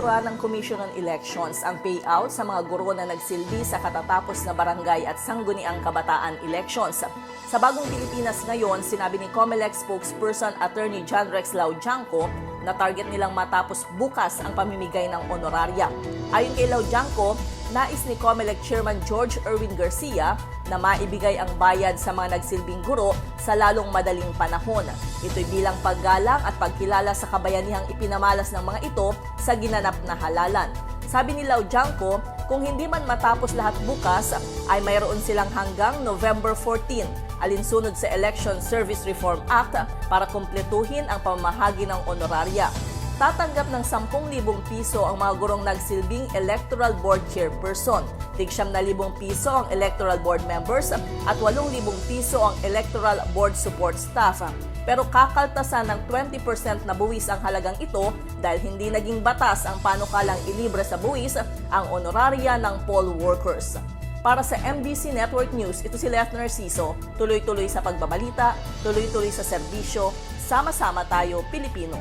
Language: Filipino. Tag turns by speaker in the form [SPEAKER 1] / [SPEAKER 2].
[SPEAKER 1] Inapura ng Commission on Elections ang payout sa mga guro na nagsilbi sa katatapos na barangay at sangguniang kabataan elections. Sa bagong Pilipinas ngayon, sinabi ni COMELEC spokesperson Attorney John Rex Laujanco na target nilang matapos bukas ang pamimigay ng honoraria. Ayon kay Laujanco, nais ni COMELEC Chairman George Erwin Garcia na maibigay ang bayad sa mga nagsilbing guro sa lalong madaling panahon. Ito'y bilang paggalang at pagkilala sa kabayanihang ipinamalas ng mga ito sa ginanap na halalan. Sabi ni Lau Janko, kung hindi man matapos lahat bukas, ay mayroon silang hanggang November 14, alinsunod sa Election Service Reform Act para kumpletuhin ang pamahagi ng honoraria. Tatanggap ng 10,000 piso ang mga gurong nagsilbing Electoral Board Chairperson. Tig 9,000 piso ang Electoral Board members at 8,000 piso ang Electoral Board Support Staff. Pero kakaltasan ng 20% na buwis ang halagang ito dahil hindi naging batas ang panukalang ilibre sa buwis ang honoraria ng poll workers. Para sa MBC Network News, ito si Left Narciso. Tuloy-tuloy sa pagbabalita, tuloy-tuloy sa serbisyo, sama-sama tayo Pilipino.